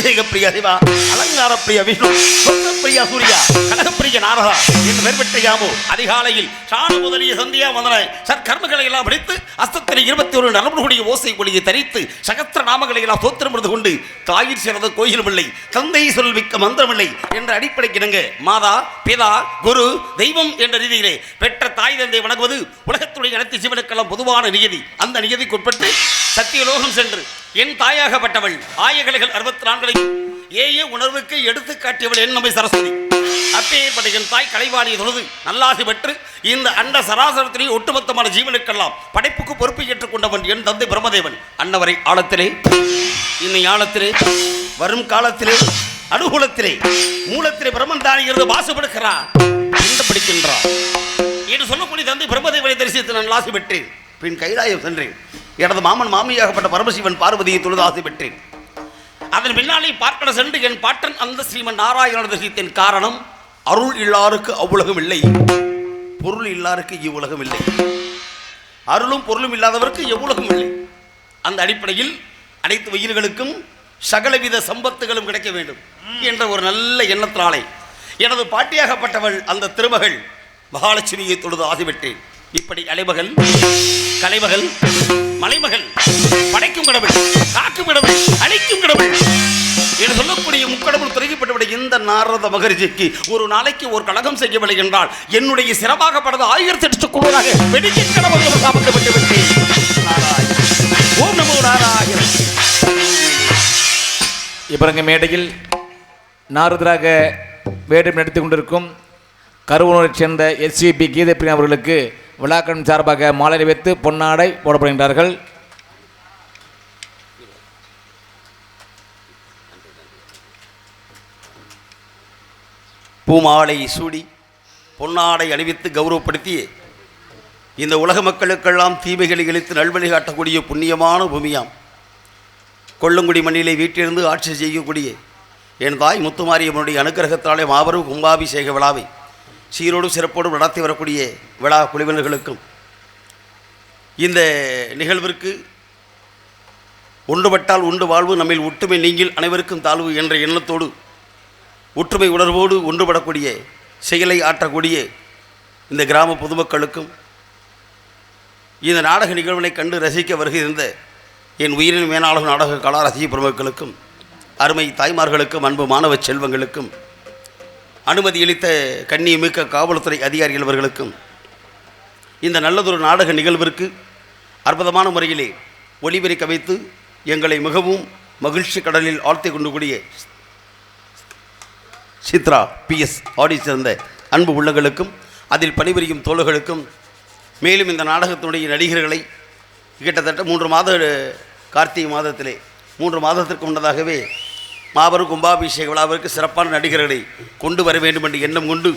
அபிஷேக பிரியா சிவா அலங்கார பிரியா விஷ்ணு சொந்த பிரியா சூர்யா கனகப்பிரிய நாரதா என்று பெயர் யாமோ அதிகாலையில் சாண முதலிய சந்தியா வந்தன சற்கர்மங்களை எல்லாம் படித்து அஸ்தத்தில் இருபத்தி ஒரு நலமுடைய ஓசை ஒளியை தரித்து சகஸ்திர நாமங்களை எல்லாம் தோத்திரம் இருந்து கொண்டு தாயிற் சிறந்த கோயிலும் இல்லை தந்தை சொல் மிக்க மந்திரமில்லை என்ற அடிப்படைக்கு இணங்க மாதா பிதா குரு தெய்வம் என்ற ரீதியிலே பெற்ற தாய் தந்தை வணங்குவது உலகத்துடைய அனைத்து சிவனுக்கெல்லாம் பொதுவான நியதி. அந்த நியதிக்குட்பட்டு சத்தியலோகம் சென்று என் தாயாகப்பட்டவள் ஆயகலைகள் அறுபத்தி நான்கு நான்களையும் ஏய உணர்வுக்கு எடுத்து காட்டியவள் என் சரஸ்வதி. அப்பேற்பட்ட என் தாய் கலைவாணியை தொழுது நல்லாசி பெற்று இந்த அண்ட சராசரத்திலே ஒட்டுமொத்தமான ஜீவனுக்கெல்லாம் படைப்புக்கு பொறுப்பை ஏற்றுக்கொண்டவன் என் தந்தை பிரம்மதேவன். அன்னவரை ஆழத்திலே இன்னை ஆழத்திலே வரும் காலத்திலே அனுகூலத்திலே மூலத்திலே பிரம்மன் தானே இருந்து வாசப்படுகிறார் என்று பிடிக்கின்றார் என்று சொல்லக்கூடிய தந்தை பிரம்மதேவனை தரிசித்து நான் ஆசை பெற்றேன். பின் கைலாயம் சென்றேன். எனது மாமன் மாமியாகப்பட்ட பரமசிவன் பார்வதியை தொழுது ஆசை பெற்றேன். அதன் பின்னாலே பார்க்கட சென்று என் பாட்டன் அந்த ஸ்ரீமன் நாராயண தரிசித்தின் காரணம் அருள் இல்லாருக்கு அவ்வுலகம் இல்லை. பொருள் இல்லாருக்கு இவ்வுலகம் இல்லை. அருளும் பொருளும் இல்லாதவருக்கு எவ்வுலகம் இல்லை. அந்த அடிப்படையில் அனைத்து உயிர்களுக்கும் சகலவித சம்பத்துகளும் கிடைக்க வேண்டும் என்ற ஒரு நல்ல எண்ணத்தினாலே எனது பாட்டியாகப்பட்டவள் அந்த திருமகள் மகாலட்சுமியை தொழுது ஆசைப்பட்டேன் இப்படி அலைமகள் கலைமகள் மலைமகள் படைக்கும் கடவுள் காக்கும் கடவுள் அழிக்கும் கடவுள் என்று சொல்லக்கூடிய முக்கடவுள் துறைக்கப்பட்டுவிட இந்த நாரத மகரிஜிக்கு ஒரு நாளைக்கு ஒரு கழகம் செய்யவில்லை என்றால் என்னுடைய சிறப்பாகப்பட்டது ஆயிரத்தி எட்டு கூடுதலாக வெடிக்கின் கடவுள் சாப்பிட்டு விட்டேன். ஓம் நமோ இப்போ மேடையில் நாரதராக வேடம் நடித்துக் கொண்டிருக்கும் கருவூரைச் சேர்ந்த எஸ்சிபி கீதப்பிரியா அவர்களுக்கு விழாக்களின் சார்பாக மாலை வைத்து பொன்னாடை போடப்படுகின்றார்கள். பூமாலை சூடி பொன்னாடை அணிவித்து கௌரவப்படுத்தி இந்த உலக மக்களுக்கெல்லாம் தீமைகளை இழித்து நல்வழி காட்டக்கூடிய புண்ணியமான பூமியாம். கொள்ளுங்குடி மண்ணிலே வீட்டிலிருந்து ஆட்சி செய்யக்கூடிய என் தாய் முத்துமாரியம்மனுடைய அனுக்கிரகத்தாலே மாபெரும் கும்பாபிஷேக விழாவை சீரோடும் சிறப்போடும் நடத்தி வரக்கூடிய விழா குழுவினர்களுக்கும் இந்த நிகழ்விற்கு ஒன்றுபட்டால் உண்டு வாழ்வு நம்மில் ஒற்றுமை நீங்கள் அனைவருக்கும் தாழ்வு என்ற எண்ணத்தோடு ஒற்றுமை உணர்வோடு ஒன்றுபடக்கூடிய செயலை ஆற்றக்கூடிய இந்த கிராம பொதுமக்களுக்கும் இந்த நாடக நிகழ்வினை கண்டு ரசிக்க வருகின்ற என் உயிரின் மேலாளர் நாடக கலா ரசிக பெருமக்களுக்கும் அருமை தாய்மார்களுக்கும் அன்பு மாணவ செல்வங்களுக்கும் அனுமதியளித்த கண்ணியமிக்க காவல்துறை அதிகாரிகள் அவர்களுக்கும் இந்த நல்லதொரு நாடக நிகழ்விற்கு அற்புதமான முறையிலே ஒளிபெருக்க வைத்து எங்களை மிகவும் மகிழ்ச்சி கடலில் ஆழ்த்தி கொண்டு கூடிய சித்ரா பிஎஸ் ஆடி சேர்ந்த அன்பு உள்ளங்களுக்கும் அதில் பணிபுரியும் தோழர்களுக்கும் மேலும் இந்த நாடகத்தினுடைய நடிகர்களை கிட்டத்தட்ட மூன்று மாத கார்த்திகை மாதத்திலே மூன்று மாதத்திற்கு முன்னதாகவே மாபெரும் கும்பாபிஷேக விழாவிற்கு சிறப்பான நடிகர்களை கொண்டு வர வேண்டும் என்று எண்ணம் கொண்டு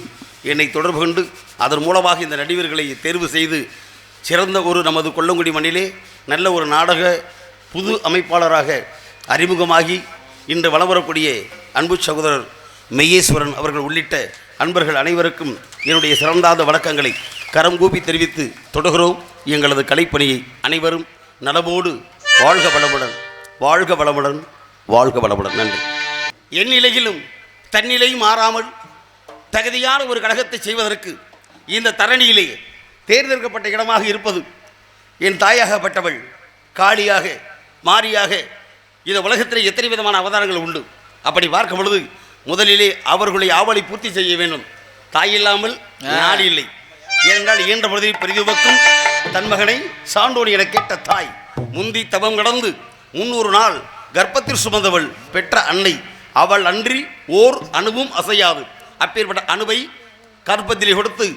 என்னை தொடர்பு கொண்டு அதன் மூலமாக இந்த நடிகர்களை தேர்வு செய்து சிறந்த ஒரு நமது கொல்லங்குடி மண்ணிலே நல்ல ஒரு நாடக புது அமைப்பாளராக அறிமுகமாகி இன்று வலம் வரக்கூடிய அன்பு சகோதரர் மெய்யேஸ்வரன் அவர்கள் உள்ளிட்ட அன்பர்கள் அனைவருக்கும் என்னுடைய சிறந்தாத வணக்கங்களை கரம் கூப்பி தெரிவித்து தொடர்கிறோம். எங்களது கலைப்பணியை அனைவரும் நலமோடு வாழ்க வளமுடன் வாழ்க வளமுடன். வாழ்க வளமுடன். நன்றி. என் நிலையிலும் தன்னிலை மாறாமல் தகுதியான ஒரு கழகத்தை செய்வதற்கு இந்த தரணியிலே தேர்ந்தெடுக்கப்பட்ட இடமாக இருப்பது என் தாயாகப்பட்டவள் காளியாக மாரியாக இந்த உலகத்தில் எத்தனை விதமான அவதாரங்கள் உண்டு? அப்படி பார்க்கும் பொழுது முதலிலே அவர்களுடைய ஆவலை பூர்த்தி செய்ய வேண்டும். தாய் இல்லாமல் நாடு இல்லை. ஏனென்றால் இயன்ற பொழுதில் பெரிதுவக்கும் தன் மகனை சான்றோன் என கேட்ட தாய் முந்தி தவம் கடந்து முன்னூறு நாள் கர்ப்பத்தில் சுமந்தவள் பெற்ற அன்னை. அவள் அன்றி ஓர் அணுவும் அசையாது. அப்பேற்பட்ட அணுவை கர்ப்பத்திலே கொடுத்து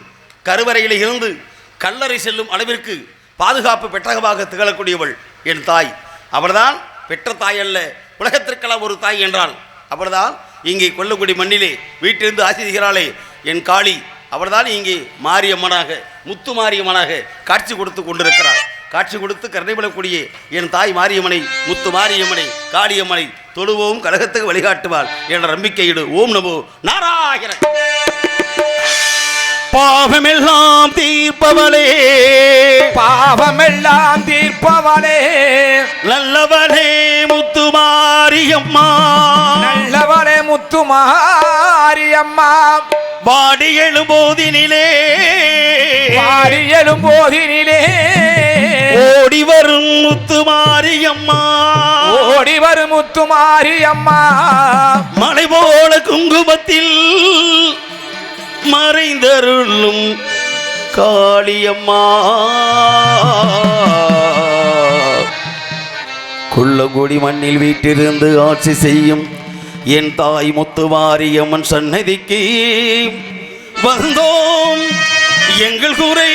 கருவறையிலே இருந்து கல்லறை செல்லும் அளவிற்கு பாதுகாப்பு பெற்றகமாக திகழக்கூடியவள் என் தாய். அவள்தான் பெற்ற தாய் அல்ல உலகத்திற்கெல்லாம் ஒரு தாய் என்றால் அவள்தான் இங்கே கொல்லக்குடி மண்ணிலே வீட்டிலிருந்து ஆசிரிகிறாளே என் காளி அவர்தான் இங்கே மாரியம்மனாக முத்து மாரியம்மனாக காட்சி கொடுத்து கொண்டிருக்கிறார் காட்சி கொடுத்து கருணைப்படக்கூடிய என் தாய் மாரியம்மனை முத்து மாரியம்மனை காளியம்மனை தொழுவோம் கழகத்துக்கு வழிகாட்டுவாள் என்ற நம்பிக்கையிடு ஓம் நமோ நாராயண பாவமெல்லாம் தீர்ப்பவளே. பாவமெல்லாம் தீர்ப்பவளே. நல்லவனே முத்து முத்துமாரியம்மா நல்லவளே முத்துமாரியம்மா வாடி எழும்போதினிலே. மாறி எழும்போதினிலே. ஓடி வரும் முத்துமாரியம்மா. ஓடி வரும் முத்துமாரியம்மா. மலை போல குங்குமத்தில் மறைந்தருளும் காளியம்மா. குள்ளகுடி மண்ணில் வீட்டிருந்து ஆட்சி செய்யும் என் தாய் முத்துமாரியம்மன் சன்னதிக்கு வந்தோம். எங்கள் குறை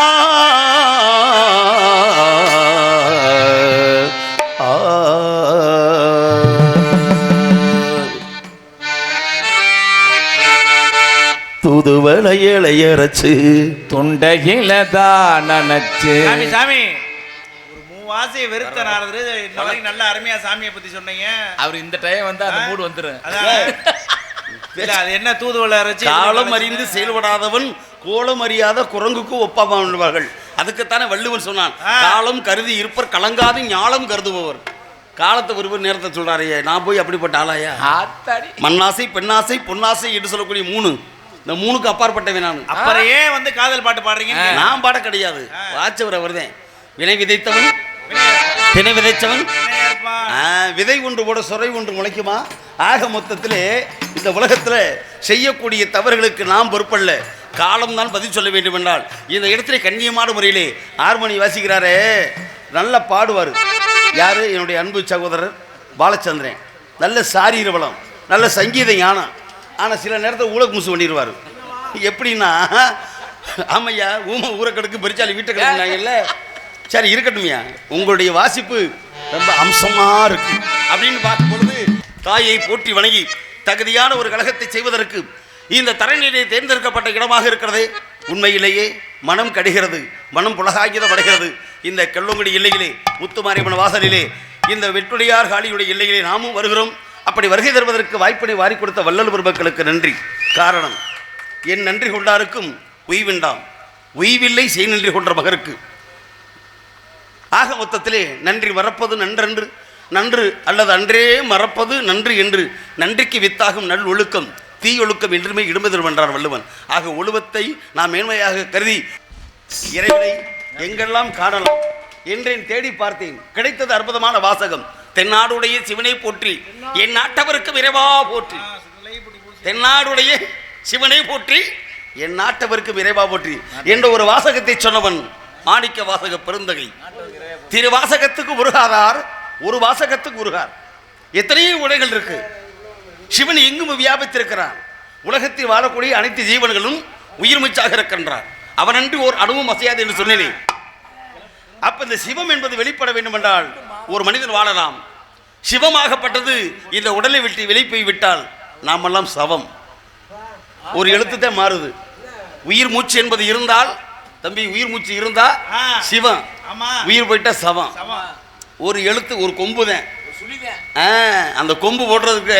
ஆ. தூதுவளை இளையரச்சு தொண்டையில தான் நினைச்சு. சாமி சாமி. ஒரு மூவாசையை வெறுத்த நாரதர். நல்ல அருமையா சாமியை பத்தி சொன்னீங்க. அவர் இந்த டைம் வந்து அந்த மூடு இல்ல அது என்ன தூதுவளை அரைச்சு காலம் அறிந்து செயல்படாதவன் கோலம் அறியாத குரங்குக்கு ஒப்பாவார்கள் அதுக்குத்தானே வள்ளுவன் சொன்னான். காலம் கருதி இருப்பர் கலங்காது ஞாலம் கருதுபவர். காலத்தை ஒருவர் நேரத்தை சொல்றாரு நான் போய் அப்படிப்பட்ட ஆளாயா? ஆத்தாடி. மண்ணாசை பெண்ணாசை பொன்னாசை என்று சொல்லக்கூடிய மூணு. இந்த மூணுக்கு அப்பாற்பட்டவன் நான். அப்புறம் ஏன் வந்து காதல் பாட்டு பாடுறீங்க? நான் பாட கிடையாது. வாச்சவர் அவர்தான். வினை விதைத்தவன். தினை விதைச்சவன்? விதை ஒன்று போட சுரை ஒன்று முளைக்குமா? ஆக மொத்தத்திலே இந்த உலகத்தில் செய்யக்கூடிய தவறுகளுக்கு நாம் பொறுப்பல்ல. காலம்தான் பதில் சொல்ல வேண்டும் என்றால் இந்த இடத்துல கண்ணியமான முறையிலே ஹார்மோனி வாசிக்கிறாரே. நல்லா பாடுவார். யார்? என்னுடைய அன்பு சகோதரர் பாலச்சந்திரன். நல்ல சாரீர வளம் நல்ல சங்கீத ஞானம். ஆனால் சில நேரத்தில் ஊழக் முசு பண்ணிடுவார் எப்படின்னா ஆமையா ஊமை ஊரக்கடுக்கு பெருச்சாலி வீட்டை கிடக்குனாங்கல்ல சரி இருக்கட்டும்யா. உங்களுடைய வாசிப்பு ரொம்ப அம்சமா இருக்கு. அப்படின்னு பார்க்கும் பொழுது தாயை போற்றி வணங்கி தகுதியான ஒரு கழகத்தை செய்வதற்கு இந்த தரநிலையை தேர்ந்தெடுக்கப்பட்ட இடமாக இருக்கிறதே. உண்மையிலேயே மனம் கடுகிறது மனம் புலகாகிதம் அடைகிறது. இந்த கெல்லங்குடி இல்லையிலே முத்துமாரியம்மன் வாசலிலே இந்த வெற்றுடையார் காளியுடைய இல்லையிலே நாமும் வருகிறோம். அப்படி வருகை தருவதற்கு வாய்ப்பினை வாரி கொடுத்த வள்ளல் பெருமக்களுக்கு நன்றி. காரணம் என் நன்றி கொண்டாருக்கும் உய்விண்டாம் உய்வில்லை செய் நன்றி கொன்ற மகருக்கு. ஆக மொத்தத்திலே நன்றி மறப்பது நன்றன்று நன்று அல்லது அன்றே மறப்பது நன்று என்று நன்றிக்கு வித்தாகும் நல் ஒழுக்கம் தீயொழுக்கம் என்றுமே இடும்பெதிர் என்றார் வள்ளுவன். ஆக ஒழுவத்தை நாம் மேன்மையாக கருதி இறைவனை எங்கெல்லாம் காணலாம் என்றேன் தேடி பார்த்தேன். கிடைத்தது அற்புதமான வாசகம். தென்னாடுடைய சிவனை போற்றி என் நாட்டவருக்கு விரைவா போற்றி. தென்னாடுடைய சிவனை போற்றி என் நாட்டவருக்கு விரைவா போற்றி என்ற ஒரு வாசகத்தை சொன்னவன் மாணிக்க வாசக பெருந்தகை. திரு வாசகத்துக்கு உருகாதார் ஒரு வாசகத்துக்கு உருகார் எத்தனையோ உடைகள் இருக்கு. சிவன் எங்கும் வியாபித்திருக்கிறான் உலகத்தில் வாழக்கூடிய அனைத்து ஜீவன்களும் உயிர்மிச்சாக இருக்கின்றார். அவனன்று ஓர் அணுவும் அசையாது என்று சொன்னேன். அப்ப இந்த சிவம் என்பது வெளிப்பட வேண்டும் என்றால் ஒரு மனிதன் வாழலாம். சிவமாகப்பட்டது இந்த உடலை விட்டு போய் விட்டால் நாமெல்லாம் சவம். ஒரு எழுத்து தான் மாறுது. உயிர் மூச்சு என்பது இருந்தால் தம்பி உயிர் மூச்சு இருந்தா. சிவம். உயிர் போயிட்டா சவம். ஒரு எழுத்து ஒரு கொம்பு தான் அந்த கொம்பு போடுறதுக்கு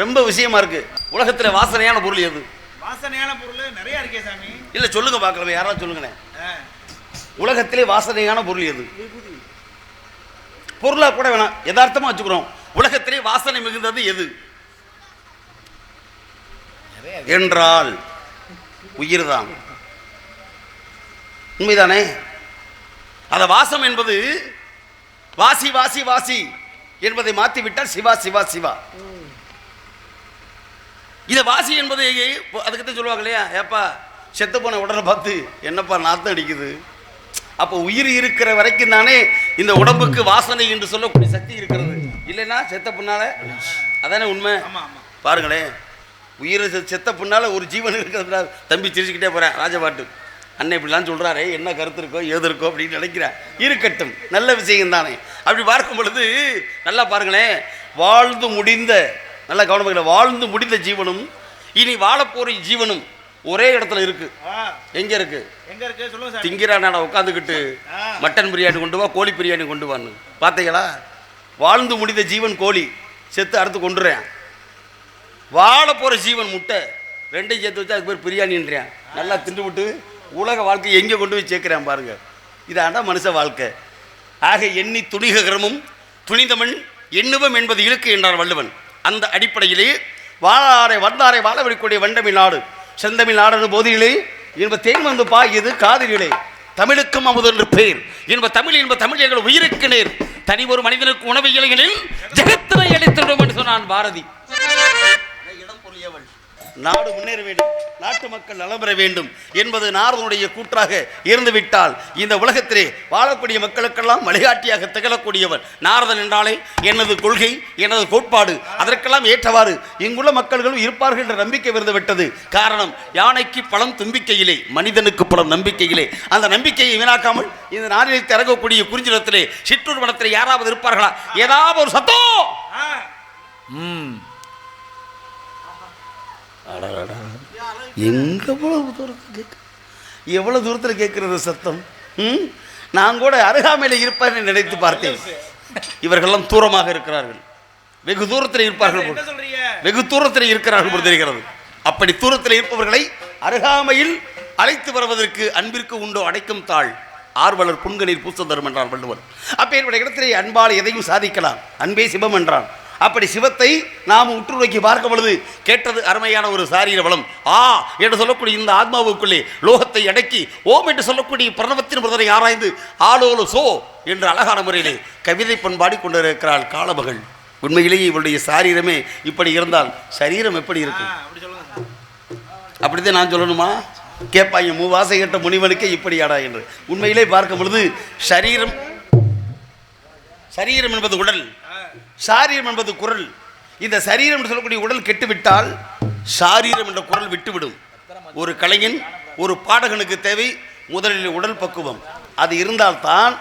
ரொம்ப விஷயமா இருக்கு. உலகத்துல வாசனையான பொருள் எது? வாசனையான பொருள் நிறைய இருக்கே சாமி. இல்ல சொல்லுங்க பார்க்கலாம் யாராவது சொல்லுங்களேன். உலகத்திலே வாசனையான பொருள் எது? பொருளா கூட வேணாம். யதார்த்தமா வச்சுக்கிறோம். உலகத்திலே வாசனை மிகுந்தது எது? என்றால் உயிர்தான். உண்மைதானே? அந்த வாசம் என்பது வாசி வாசி வாசி என்பதை மாற்றிவிட்டால் சிவா சிவா சிவா. இதை வாசி என்பது அதுக்கு சொல்லுவாங்க இல்லையா? ஏப்பா செத்து போன உடலை பார்த்து என்னப்பா நாத்தம் அடிக்குது? அப்போ உயிர் இருக்கிற வரைக்கும் தானே இந்த உடம்புக்கு வாசனை என்று சொல்லக்கூடிய சக்தி இருக்கிறது. இல்லைன்னா செத்த பின்னால அதானே உண்மை? ஆமா ஆமா. பாருங்களேன். உயிரை செத்த பின்னால ஒரு ஜீவன் இருக்கிறதுனா தம்பி சிரிச்சுக்கிட்டே போகிறேன் ராஜபாட்டு. அண்ணன் இப்படிலாம் சொல்கிறாரே என்ன கருத்து இருக்கோ ஏது இருக்கோ அப்படின்னு நினைக்கிறேன். இருக்கட்டும் நல்ல விஷயம் தானே. அப்படி பார்க்கும் பொழுது நல்லா பாருங்களேன் வாழ்ந்து முடிந்த நல்லா கவனமாக வாழ்ந்து முடிந்த ஜீவனும் இனி வாழப்போகிற ஜீவனும் ஒரே இடத்துல இருக்கு. எங்கே இருக்கு? எங்க இருக்கு? சொல்லுங்க சாமி. திங்கிறான உட்காந்துக்கிட்டு. மட்டன் பிரியாணி கொண்டு வா கோழி பிரியாணி கொண்டு வான்னு. பார்த்தீங்களா வாழ்ந்து முடிந்த ஜீவன் கோழி. செத்து அறுத்து கொண்டுறேன் வாழ போகிற ஜீவன் முட்டை. ரெண்டையும் சேர்த்து வச்சு அதுக்கு பேர் பிரியாணின்றேன் நல்லா திண்டு விட்டு உலக வாழ்க்கை எங்கே கொண்டு போய் சேர்க்குறேன் பாருங்க. இதாண்டா மனுஷ வாழ்க்கை. ஆக எண்ணி துணிகரமும் துணிந்தவன் எண்ணுவம் என்பது இருக்கு என்றார் வள்ளுவன். அந்த அடிப்படையிலே வாழாரை வந்தாரை வாழ வண்டமி நாடு. செந்தமிழ் நாடு போதிலே என்ப தேன் வந்து இது காதிலே தமிழுக்கும் அமுது என்று பேர். என்ப தமிழ் என்ப தமிழ் எங்கள் உயிருக்கு நேர். தனி ஒரு மனிதனுக்கு உணவு இலைகளில் ஜெகத்தினை அளித்திடும் என்று சொன்னான் பாரதி. நாடு முன்னேற வேண்டும் நாட்டு மக்கள் நலம் பெற வேண்டும் என்பது நாரதனுடைய கூற்றாக இருந்துவிட்டால் இந்த உலகத்திலே வாழக்கூடிய மக்களுக்கெல்லாம் வழிகாட்டியாக திகழக்கூடியவர் நாரதன் என்றாலே எனது கொள்கை எனது கோட்பாடு அதற்கெல்லாம் ஏற்றவாறு இங்குள்ள மக்கள்களும் இருப்பார்கள் என்ற நம்பிக்கை விருந்து விட்டது காரணம் யானைக்கு பழம் தும்பிக்கையிலே மனிதனுக்கு பழம் நம்பிக்கையிலே. அந்த நம்பிக்கையை வீணாக்காமல் இந்த நாளிலே திறக்கக்கூடிய குறிஞ்சிடத்திலே சிற்றூர் வனத்திலே யாராவது இருப்பார்களா? ஏதாவது ஒரு சத்தம்! ஆ, ம் எங்க எவ்வளவு தூரத்தில் கேட்க எவ்வளவு தூரத்தில் கேட்கிறது சத்தம்? ம் நான் கூட அருகாமையில் இருப்பார்னு நினைத்து பார்த்தேன். இவர்களெல்லாம் தூரமாக இருக்கிறார்கள். வெகு தூரத்தில் இருப்பார்கள் வெகு தூரத்தில் இருக்கிறார்கள் போல் தெரிகிறது. அப்படி தூரத்தில் இருப்பவர்களை அருகாமையில் அழைத்து வருவதற்கு அன்பிற்கு உண்டோ அடைக்கும் தாள். ஆர்வலர் புண்களில் பூச தரும் என்றார் வள்ளுவர். அப்பேற்பட்ட இடத்திலே அன்பால் எதையும் சாதிக்கலாம். அன்பே சிவம் என்றான். அப்படி சிவத்தை நாம் உற்று நோக்கி பார்க்கும் பொழுது கேட்டது அருமையான ஒரு சாரீர வளம். ஆ என்று சொல்லக்கூடிய இந்த ஆத்மாவுக்குள்ளே லோகத்தை அடக்கி ஓம் என்று சொல்லக்கூடிய பிரணவத்தின் முதலை ஆராய்ந்து ஆலோலு சோ என்று அழகான முறையிலே கவிதை பண்பாடி கொண்டிருக்கிறாள் காலமகள் உண்மையிலேயே இவளுடைய சாரீரமே இப்படி இருந்தால் சரீரம் எப்படி இருக்கும் அப்படி சொல்லுங்க அப்படித்தான் நான் சொல்லணுமா? கேட்பாங்க மூவாசை கேட்ட முனிவனுக்கே இப்படியாடா என்று. உண்மையிலே பார்க்கும் பொழுது சரீரம் சரீரம் என்பது உடல். சாரீரம் என்பது குரல். இந்த சரீரம் என்று சொல்லக்கூடிய உடல் கெட்டுவிட்டால் சாரீரம் என்ற குரல் விட்டுவிடும். ஒரு கலைஞன் ஒரு பாடகனுக்கு தேவை முதலில் உடல் பக்குவம். அது இருந்தால்தான்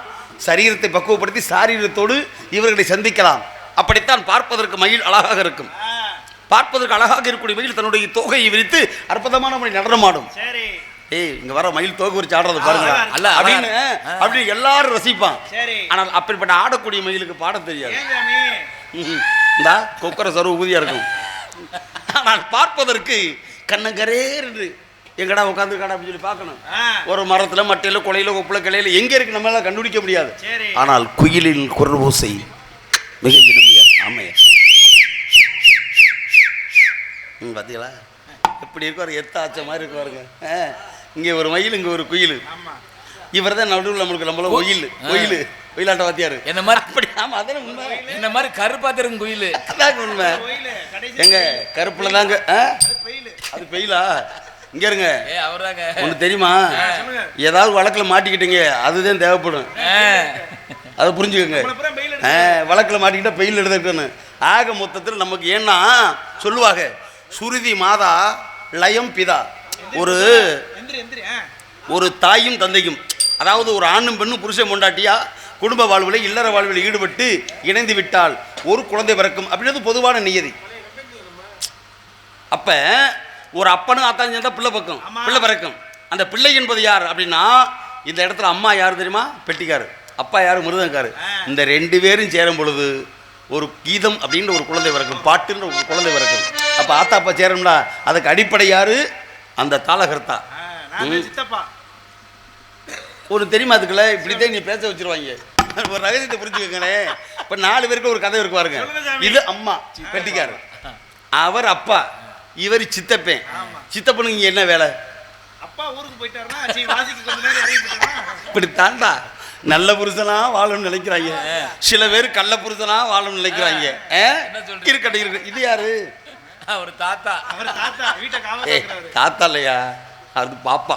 சரீரத்தை பக்குவப்படுத்தி சாரீரத்தோடு இவர்களை சந்திக்கலாம். அப்படித்தான் பார்ப்பதற்கு மயில் அழகாக இருக்கும். பார்ப்பதற்கு அழகாக இருக்கக்கூடிய மயில் தன்னுடைய தோகையை விரித்து அற்புதமான முறை நடனமாடும். சரி. ஏய் இங்க வர மயில் தோகை விரிச்சு ஆடுறது பாருங்க அல்ல, அப்படின்னு அப்படின்னு எல்லாரும் ரசிப்பான். சரி. ஆனால் அப்படிப்பட்ட ஆடக்கூடிய மயிலுக்கு பாட தெரியாது. இந்தா கொக்கர சர்வ ஊதியா இருக்கும். ஆனால் பார்ப்பதற்கு கண்ணங்கரேர் என்று எங்கடா உட்காந்துருக்காடா அப்படின்னு சொல்லி பார்க்கணும். ஒரு மரத்துல மட்டையில கொலையில கொப்புல கிளையில எங்க இருக்கு நம்மளால கண்டுபிடிக்க முடியாது. ஆனால் குயிலின் குரல் ஓசை மிக இனிமையா ஆமையா. பார்த்தீங்களா எப்படி இருக்கும் எத்த ஆச்ச மாதிரி இருக்கு பாருங்க. இங்கே ஒரு மயில் இங்கே ஒரு குயில். இவர் தான் நடுவில் நம்மளுக்கு நம்மள ஒயில் ஒயில். ஒயிலாட்ட வாத்தியாரு. என்ன மாதிரி? அப்படி ஆமா அதானே உண்மை. என்ன மாதிரி கருப்பாத்திரும் குயில்? அதாங்க உண்மை. எங்க கருப்புல தாங்க அது பெயிலா இங்க இருங்க. அவர்தாங்க. ஒன்று தெரியுமா? ஏதாவது வழக்கில் மாட்டிக்கிட்டீங்க அதுதான் தேவைப்படும். அதை புரிஞ்சுக்கோங்க. வழக்கில் மாட்டிக்கிட்டா பெயில் எடுத்துக்கணும் ஆக மொத்தத்தில் நமக்கு ஏன்னா சொல்லுவாங்க சுருதி மாதா லயம் பிதா. ஒரு ஒரு தாயும் தந்தையும் அதாவது ஒரு ஆணும் பெண்ணும் புருஷன் பொண்டாட்டியா குடும்ப வாழ்வில் இல்லற வாழ்வில் ஈடுபட்டு இணைந்து விட்டால் ஒரு குழந்தை பிறக்கும் அப்படின்றது பொதுவான நியதி. அப்ப ஒரு அப்பனும் அத்தான் சேர்ந்தா பிள்ளை பக்கம். பிள்ளை பிறக்கும். அந்த பிள்ளை என்பது யார் அப்படின்னா இந்த இடத்துல அம்மா யார் தெரியுமா? பெட்டிக்காரு அப்பா யார்? மிருதங்காரு. இந்த ரெண்டு பேரும் சேரும் பொழுது ஒரு கீதம் அப்படின்ற ஒரு குழந்தை பிறக்கும் பாட்டுன்ற ஒரு குழந்தை பிறக்கும். அப்ப ஆத்தா அப்பா சேரும்னா அதுக்கு அடிப்படை யாரு? அந்த தாளகர்த்தா. சித்தப்பா. ஒரு தெரியுமா அதுக்குள்ள? இப்படித்தான் நீ பேச வச்சிருவாங்க. ஒரு ரகசியத்தை புரிஞ்சுக்கங்களே இப்ப நாலு பேருக்கு ஒரு கதை இருக்கு பாருங்க. இது அம்மா பெட்டிக்காரு அவர் அப்பா இவர் சித்தப்பேன். சித்தப்பனுக்கு இங்க என்ன வேலை? அப்பா ஊருக்கு போயிட்டாருன்னா இப்படி தாண்டா நல்ல புருஷனா வாழணும்னு நினைக்கிறாங்க. சில பேர் கள்ள புருஷனா வாழணும்னு நினைக்கிறாங்க? இருக்கட்டும் இருக்கு இது யாரு? ஒரு தாத்தா. அவர் தாத்தா. வீட்டை தாத்தா இல்லையா? அது பாப்பா.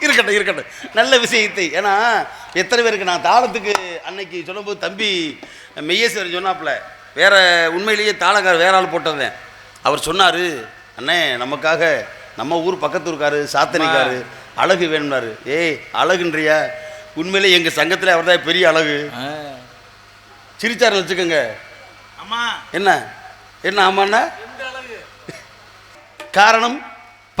இருக்கட்டும் இருக்கட்டும். நல்ல விஷயத்தை. ஏன்னா எத்தனை பேருக்கு நான் தாளத்துக்கு அன்னைக்கு சொல்லும்போது தம்பி மெய்யேஸ்வரன் சொன்னாப்புல வேற உண்மையிலேயே தாளக்கார் வேற ஆள் போட்டதேன் அவர் சொன்னார் அண்ணே நமக்காக நம்ம ஊர் பக்கத்து ஊருக்காரு சாத்தனைக்காரு அழகு வேணும்னாரு. ஏய் அழகுன்றியா? உண்மையிலே எங்கள் சங்கத்தில் அவர் தான் பெரிய அழகு. ஆ. சிரிச்சாருன்னு வச்சுக்கோங்க. அம்மா. என்ன? என்ன ஆமாண்ணா? காரணம்?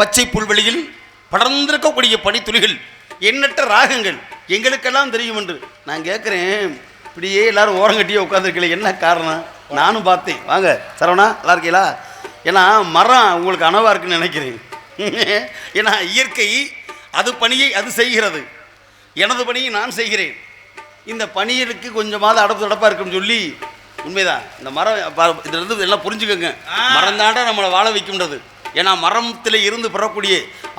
பச்சை புல்வெளியில் படர்ந்திருக்கக்கூடிய பனித்துளிகள் எண்ணற்ற ராகங்கள் எங்களுக்கெல்லாம் தெரியும் என்று. நான் கேட்குறேன் இப்படியே எல்லாரும் ஓரங்கட்டியே உட்காந்துருக்கல என்ன காரணம்? நானும் பார்த்தேன். வாங்க சரவணா நல்லா இருக்கீங்களா? ஏன்னா மரம் உங்களுக்கு அனவா இருக்குன்னு நினைக்கிறேன். ஏன்னா இயற்கை அது பணியை அது செய்கிறது. எனது பணியை நான் செய்கிறேன். இந்த பணிகளுக்கு கொஞ்சமாவது அடப்பு தடப்பாக இருக்குன்னு சொல்லி உண்மைதான். இந்த மரம் ப- இதுல இருந்து எல்லாம் புரிஞ்சுக்கோங்க. மரம் தாண்டா நம்மளை வாழ வைக்கின்றது. ஏன்னா மரத்தில் இருந்து பெறக்கூடிய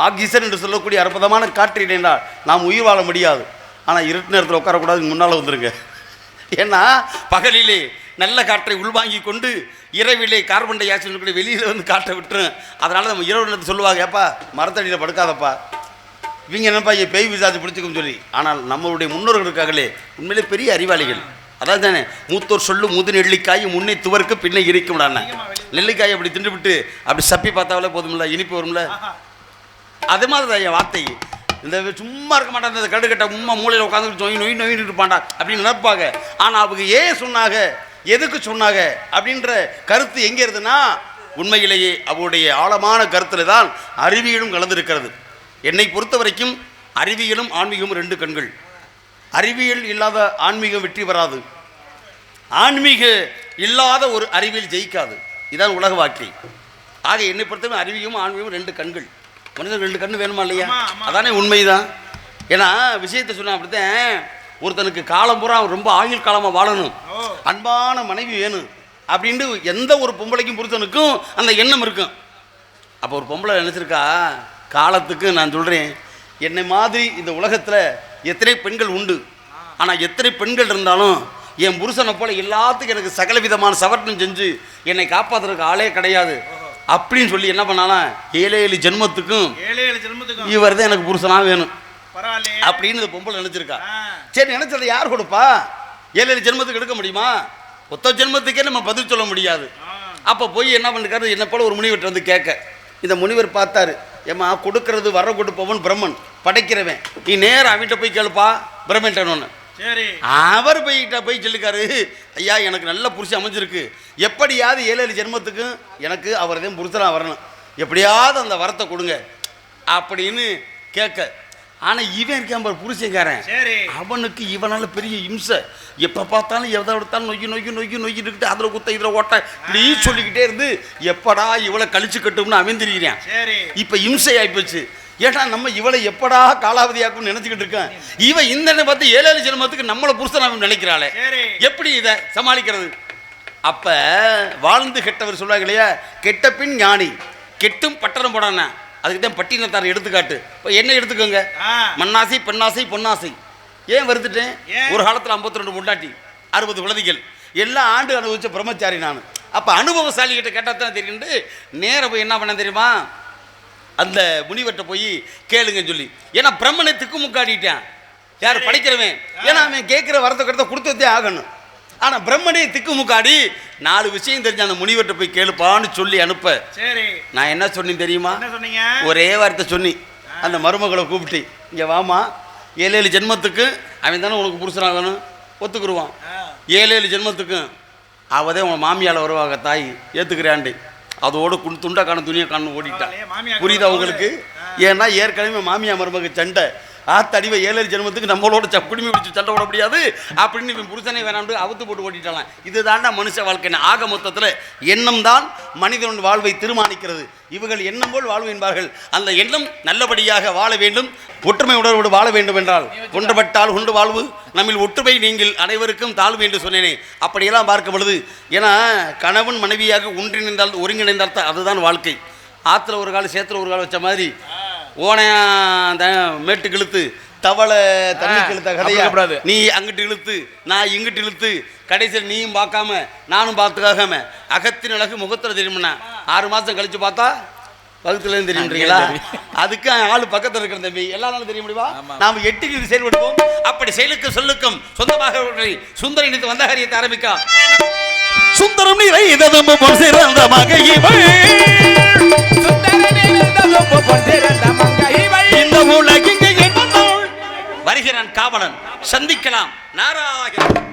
ஆக்சிஜன் என்று சொல்லக்கூடிய அற்புதமான காற்று இல்லைன்றால் நாம் உயிர் வாழ முடியாது. ஆனால் இருட்டு நேரத்தில் உட்காரக்கூடாது முன்னால் வந்துருங்க. ஏன்னா பகலிலே நல்ல காற்றை உள்வாங்கி கொண்டு இரவிலே கார்பன் டை ஆக்சைடு கூட வெளியில் வந்து காற்றை விட்டுரும் அதனால் நம்ம இரவு நேரத்தில் சொல்லுவாங்க ஏப்பா மரத்தடியில் படுக்காதப்பா. இவங்க என்னப்பா பெய் பேய் விசாரிச்சு பிடிச்சிக்கும் சொல்லி. ஆனால் நம்மளுடைய முன்னோர்கள் இருக்காங்களே உண்மையிலே பெரிய அறிவாளிகள். அதாவது தானே மூத்தோர் சொல்லு முது நெல்லிக்காய் முன்னே துவருக்கு பின்னே இறைக்கும் நெல்லிக்காய் அப்படி தின்றுவிட்டு அப்படி சப்பி பார்த்தாலே போதும்ல இனிப்பு வரும்ல? அதே மாதிரி தான் என் வார்த்தை. இந்த சும்மா இருக்க மாட்டாங்க இந்த கடுக்கட்டை உம்மா மூலையில் உட்காந்து நொய் நொய் நொயின்னு இருப்பாண்டா அப்படின்னு நினைப்பாங்க. ஆனால் அவங்க ஏன் சொன்னாங்க? எதுக்கு சொன்னாங்க? அப்படின்ற கருத்து எங்கே இருந்துன்னா உண்மையிலேயே அவருடைய ஆழமான கருத்தில் தான் அறிவியலும் கலந்திருக்கிறது. என்னை பொறுத்த வரைக்கும் அறிவியலும் ஆன்மீகமும் ரெண்டு கண்கள். அறிவியல் இல்லாத ஆன்மீகம் வெற்றி பெறாது. ஆன்மீக இல்லாத ஒரு அறிவியல் ஜெயிக்காது. இதான் உலக வாழ்க்கை. ஆக என்னை பொறுத்தவரை அறிவியலும் ஆன்மீகமும் ரெண்டு கண்கள். மனிதன் ரெண்டு கண்ணு வேணுமா இல்லையா. அதானே உண்மைதான். ஏன்னா விஷயத்தை சொன்னா அப்படித்தான் ஒருத்தனுக்கு காலம் பூரா ரொம்ப ஆயுள் காலமாக வாழணும். அன்பான மனைவி வேணும். அப்படின்ட்டு எந்த ஒரு பொம்பளைக்கும் புருஷனுக்கும் அந்த எண்ணம் இருக்கும். அப்போ ஒரு பொம்பளை நினச்சிருக்கா காலத்துக்கு நான் சொல்கிறேன் என்னை மாதிரி இந்த உலகத்தில் எத்தனை பெண்கள் உண்டு? ஆனால் எத்தனை பெண்கள் இருந்தாலும் என் புருஷனை போல எல்லாத்துக்கும் எனக்கு சகல விதமான சவர்த்தனம் செஞ்சு என்னை காப்பாற்றுறதுக்கு ஆளே கிடையாது. அப்படின்னு சொல்லி என்ன பண்ணாலாம் ஏழு ஏழு ஜென்மத்துக்கும் இவர் தான் எனக்கு புருஷனாக வேணும். அப்படின்னு இந்த பொம்பளை நினச்சிருக்கா. சரி நினைச்சதை யார் கொடுப்பா? ஏழு ஏழு ஜென்மத்துக்கு எடுக்க முடியுமா? ஒத்த ஜென்மத்துக்கே நம்ம பதில் சொல்ல முடியாது. அப்போ போய் என்ன பண்ணிருக்காரு? என்ன போல ஒரு முனிவர்கிட்ட வந்து கேட்க. இந்த முனிவர் பார்த்தாரு ஏம்மா கொடுக்கறது வர கொடுப்பவன் பிரம்மன் படைக்கிறவன். நீ நேரா அவன்கிட்ட போய் கேளுப்பா பிரம்மன்ட்டனு சரி. அவர் போய்கிட்ட போய் சொல்லிக்காரு ஐயா எனக்கு நல்ல புருஷன் அமைஞ்சிருக்கு. எப்படியாவது ஏழு ஏழு ஜென்மத்துக்கு எனக்கு அவர் தான் புருஷனாக வரணும். எப்படியாவது அந்த வரத்தை கொடுங்க. அப்படின்னு கேட்க. ஆனால் இவன் இருக்கான் பாரு புருஷன்காரன். சரி. அவனுக்கு இவனால பெரிய இம்சை. எப்போ பார்த்தாலும் எதை எடுத்தாலும் நொய்யு நொய்யு நொய்யு நொய்யிட்டு அதில் குத்த இதில் ஓட்ட இப்படி சொல்லிக்கிட்டே இருந்து எப்படா இவளை கழிச்சு கட்டும்னு சரி. இப்போ இம்சை ஆயிப்போச்சு. ஏன்னா நம்ம இவளை எப்படா காலாவதியாக்கும்னு நினச்சிக்கிட்டு இருக்கேன்? இவன் இந்த பார்த்து ஏழு ஏழு ஜென்மத்துக்கு நம்மளை புருஷன் அவன் நினைக்கிறாளே எப்படி இதை சமாளிக்கிறது? அப்ப வாழ்ந்து கெட்டவர் சொல்லுவாங்க இல்லையா? கெட்ட பின் ஞானி. கெட்டும் பட்டணம் போடான அதுக்கு தான் பட்டினத்தார் எடுத்துக்காட்டு. இப்போ என்ன எடுத்துக்கோங்க? மண்ணாசை பெண்ணாசை பொன்னாசை. ஏன் வருதுட்டேன்? ஒரு காலத்தில் 52 ரெண்டு முண்டாட்டி அறுபது குழந்தைகள். எல்லா ஆண்டு அனுபவிச்ச பிரம்மச்சாரி நான். அப்போ அனுபவசாலி கிட்ட கேட்டால் தான் தெரியுண்டு நேர போய் என்ன பண்ண தெரியுமா? அந்த முனிவர்கிட்ட போய் கேளுங்கன்னு சொல்லி. ஏன்னா பிரம்மனை திக்குமுக்காடிட்டேன் யார் படிக்கிறவன்? ஏன்னா அவன் கேட்குற வரத்தை கிட்ட கொடுத்ததே ஆகணும். ஆனால் பிரம்மனே திக்குமுக்காடி நாலு விஷயம் தெரிஞ்ச அந்த முனிவர்கிட்ட போய் கேளுப்பான்னு சொல்லி அனுப்ப. சரி. நான் என்ன சொன்னேன் தெரியுமா? ஒரே வார்த்தை சொன்னி. அந்த மருமகளை கூப்பிட்டு இங்கே வாமா ஏழு ஏழு ஜென்மத்துக்கு அவன் தானே உனக்கு புருஷனாக வேணும்? ஒத்துக்குருவான். ஏழு ஏழு ஜென்மத்துக்கும் அவதே உன் மாமியால் வருவாங்க தாய். ஏற்றுக்கிறாண்டி அதோட குண்டு துண்டா காண துணியை காணு ஓடிட்டான் மாமியார் புரியுதா ஆ. ஏன்னா ஏற்கனவே மாமியா மருமக சண்டை. ஆத்தடிவை ஏழரை ஜென்மத்துக்கு நம்மளோட சப்புடிமை பிடிச்சி சண்டை போட முடியாது. அப்படின்னு இவன் புருஷனை வேணாண்டு அவுத்து போட்டு ஓட்டிட்டாலாம் இதுதான்டா மனுஷ வாழ்க்கை. ஆக மொத்தத்தில் எண்ணம் தான் மனிதனுடைய வாழ்வை தீர்மானிக்கிறது இவர்கள் எண்ணம் போல் வாழ்வு என்பார்கள். அந்த எண்ணம் நல்லபடியாக வாழ வேண்டும். ஒற்றுமை உணர்வோடு வாழ வேண்டும் என்றால் ஒன்றுபட்டால் உண்டு வாழ்வு. நம்மில் ஒற்றுமை நீங்கள் அனைவருக்கும் தாழ்வு என்று சொன்னேனே. அப்படியெல்லாம் பார்க்க பொழுது ஏன்னா கணவன் மனைவியாக ஒன்றிணைந்தால் ஒருங்கிணைந்தால் தான் அதுதான் வாழ்க்கை. ஆற்றுல ஒரு கால் சேத்துல ஒரு கால் வச்ச மாதிரி ஓனையா அந்த மேட்டுக்கு இழுத்து தவளை தண்ணிக்கு இழுத்த அப்படி கதையா? இருக்கக்கூடாது. நீ அங்கிட்டு இழுத்து நான் இங்கிட்டு இழுத்து கடைசியில் நீயும் பார்க்காம நானும் பார்த்துக்காம அகத்தின் அழகு முகத்தில் தெரியும்னா ஆறு மாதம் கழிச்சு பார்த்தா வகுத்துலேருந்து தெரியுன்றீங்களா அதுக்கு ஆள் பக்கத்தில் இருக்கிற தம்பி எல்லா நாளும் தெரிய முடியுமா. நாம் எட்டு செயல்படுவோம். அப்படி செயலுக்கு சொல்லுக்கும் சொந்தமாக சுந்தர இணைத்து வந்த காரியத்தை ஆரம்பிக்கா. சுந்தரம் நிறைந்ததும் சிறந்த மகையிவள் இந்த உலகிங்க என்ன வருகிறான் காவலன். சந்திக்கலாம். நாராயண